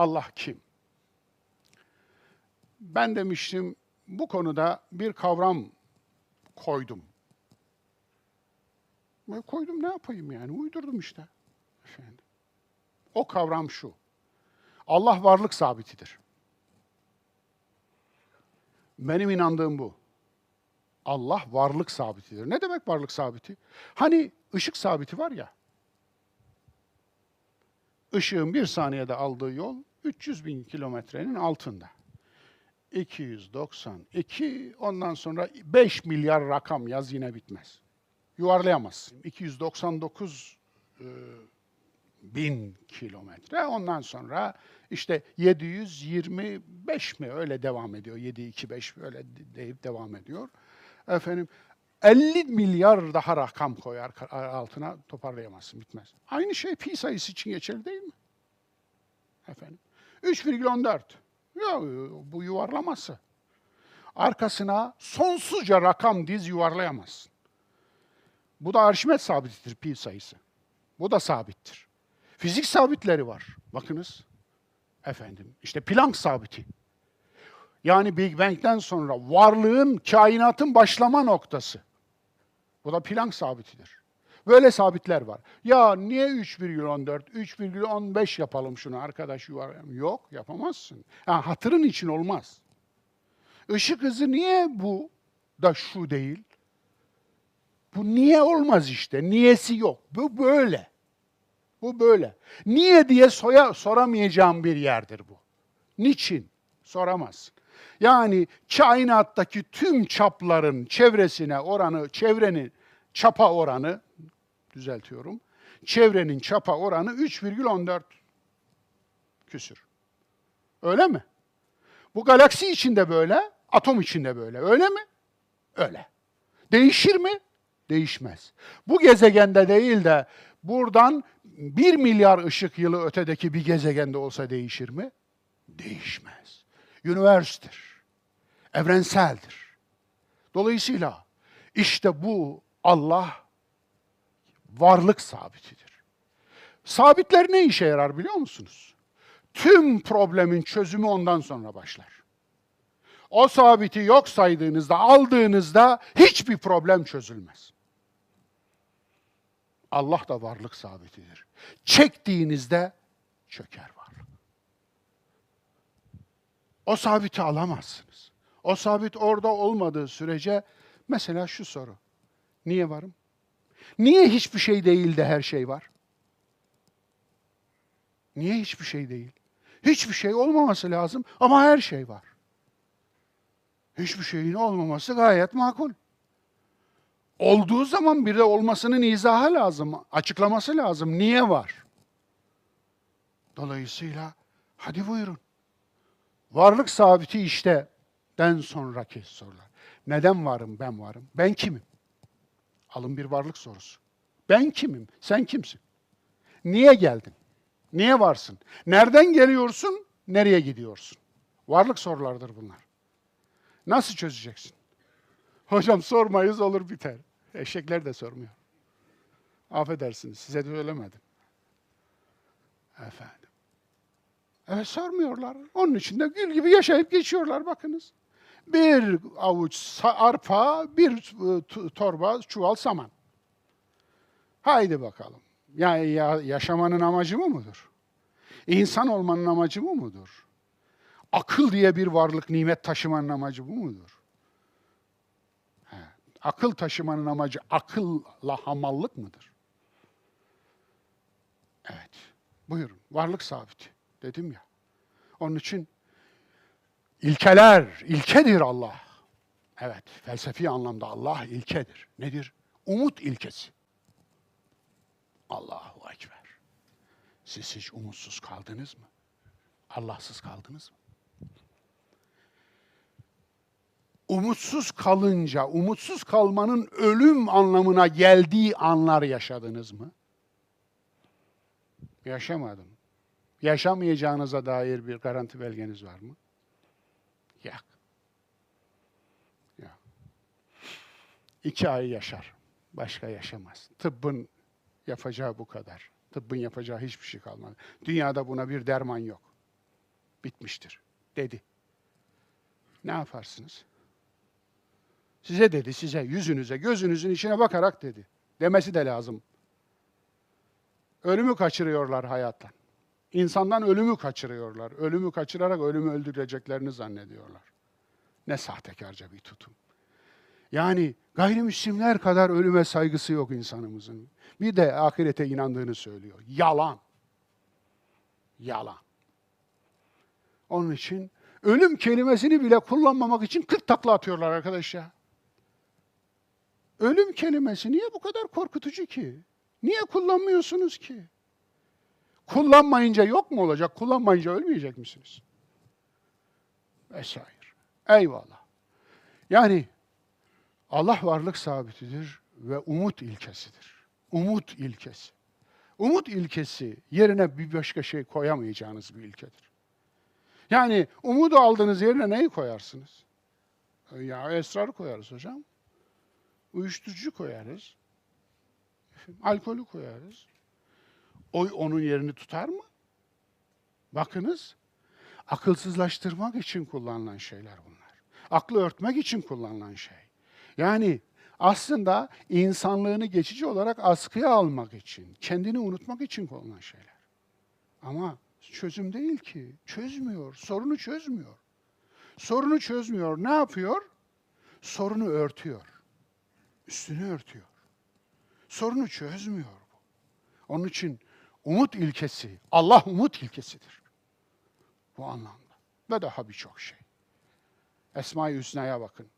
Allah kim? Ben demiştim bu konuda bir kavram koydum. Ve koydum ne yapayım yani uydurdum işte. Efendim. O kavram şu. Allah varlık sabitidir. Benim inandığım bu. Allah varlık sabitidir. Ne demek varlık sabiti? Hani ışık sabiti var ya. Işığın bir saniyede aldığı yol 300 bin kilometrenin altında. 292 ondan sonra 5 milyar rakam yaz yine bitmez. Yuvarlayamazsın. 299 e, bin kilometre. Ondan sonra işte 725 mi öyle devam ediyor. 725 öyle deyip devam ediyor. Efendim 50 milyar daha rakam koyar altına toparlayamazsın bitmez. Aynı şey pi sayısı için geçerli değil mi? Efendim 3,14. Ya bu yuvarlaması. Arkasına sonsuzca rakam diz yuvarlayamazsın. Bu da Arşimet sabitidir pi sayısı. Bu da sabittir. Fizik sabitleri var. Bakınız. Efendim işte Planck sabiti. Yani Big Bang'den sonra varlığın, kainatın başlama noktası. Bu da Planck sabitidir. Böyle sabitler var. Ya niye 3,14, 3,15 yapalım şunu arkadaş yuvarlayalım. Yok yapamazsın. Ha, hatırın için olmaz. Işık hızı niye bu da şu değil? Bu niye olmaz işte? Niyesi yok. Bu böyle. Bu böyle. Niye diye soya, soramayacağım bir yerdir bu. Niçin? Soramazsın. Yani kainattaki tüm çapların çevresine oranı, çevrenin çapa oranı, düzeltiyorum, çevrenin çapa oranı 3,14 küsür. Öyle mi? Bu galaksi içinde böyle, atom içinde böyle. Öyle mi? Öyle. Değişir mi? Değişmez. Bu gezegende değil de buradan 1 milyar ışık yılı ötedeki bir gezegende olsa değişir mi? Değişmez. Üniversitir. Evrenseldir. Dolayısıyla işte bu Allah varlık sabitidir. Sabitler ne işe yarar biliyor musunuz? Tüm problemin çözümü ondan sonra başlar. O sabiti yok saydığınızda, aldığınızda hiçbir problem çözülmez. Allah da varlık sabitidir. Çektiğinizde çöker varlık. O sabiti alamazsınız. O sabit orada olmadığı sürece mesela şu soru. Niye varım? Niye hiçbir şey değil de her şey var? Niye hiçbir şey değil? Hiçbir şey olmaması lazım ama her şey var. Hiçbir şeyin olmaması gayet makul. Olduğu zaman bir de olmasının izahı lazım, açıklaması lazım. Niye var? Dolayısıyla hadi buyurun. Varlık sabiti işte den sonraki sorular. Neden varım, ben varım? Ben kimim? Alın bir varlık sorusu. Ben kimim? Sen kimsin? Niye geldin? Niye varsın? Nereden geliyorsun? Nereye gidiyorsun? Varlık sorulardır bunlar. Nasıl çözeceksin? Hocam sormayız olur biter. Eşekler de sormuyor. Affedersiniz size de söylemedim. Efendim. Evet sormuyorlar. Onun için de gül gibi yaşayıp geçiyorlar bakınız. Bir avuç arpa, bir e, torba çuval saman. Haydi bakalım. Ya, ya yaşamanın amacı mı mudur? İnsan olmanın amacı mı mudur? Akıl diye bir varlık nimet taşımanın amacı bu mudur? He. Akıl taşımanın amacı akılla hamallık mıdır? Evet. Buyurun. Varlık sabiti. Dedim ya. Onun için ilkeler, ilkedir Allah. Evet, felsefi anlamda Allah ilkedir. Nedir? Umut ilkesi. Allahu Ekber. Siz hiç umutsuz kaldınız mı? Allahsız kaldınız mı? Umutsuz kalınca, umutsuz kalmanın ölüm anlamına geldiği anlar yaşadınız mı? Yaşamadım. Yaşamayacağınıza dair bir garanti belgeniz var mı? Yok. Yok. İki ay yaşar. Başka yaşamaz. Tıbbın yapacağı bu kadar. Tıbbın yapacağı hiçbir şey kalmadı. Dünyada buna bir derman yok. bitmiştir dedi. Ne yaparsınız? Size dedi, size, yüzünüze, gözünüzün içine bakarak dedi. Demesi de lazım. Ölümü kaçırıyorlar hayattan. İnsandan ölümü kaçırıyorlar. Ölümü kaçırarak ölümü öldüreceklerini zannediyorlar. Ne sahtekarca bir tutum. Yani gayrimüslimler kadar ölüme saygısı yok insanımızın. Bir de ahirete inandığını söylüyor. Yalan. Yalan. Onun için ölüm kelimesini bile kullanmamak için 40 takla atıyorlar arkadaş ya. Ölüm kelimesi niye bu kadar korkutucu ki? Niye kullanmıyorsunuz ki? Kullanmayınca yok mu olacak? Kullanmayınca ölmeyecek misiniz? Vesaire. Eyvallah. Yani Allah varlık sabitidir ve umut ilkesidir. Umut ilkesi. Umut ilkesi yerine bir başka şey koyamayacağınız bir ilkedir. Yani umudu aldığınız yerine neyi koyarsınız? Ya esrar koyarız hocam. Uyuşturucu koyarız. Alkolü koyarız. Oy onun yerini tutar mı? Bakınız, akılsızlaştırmak için kullanılan şeyler bunlar. Aklı örtmek için kullanılan şey. Yani aslında insanlığını geçici olarak askıya almak için, kendini unutmak için kullanılan şeyler. Ama çözüm değil ki. Çözmüyor. Sorunu çözmüyor. Sorunu çözmüyor. Ne yapıyor? Sorunu örtüyor. Üstünü örtüyor. Sorunu çözmüyor bu. Onun için umut ilkesi, Allah umut ilkesidir. Bu anlamda. Ve daha birçok şey. Esma-i Hüsna'ya bakın.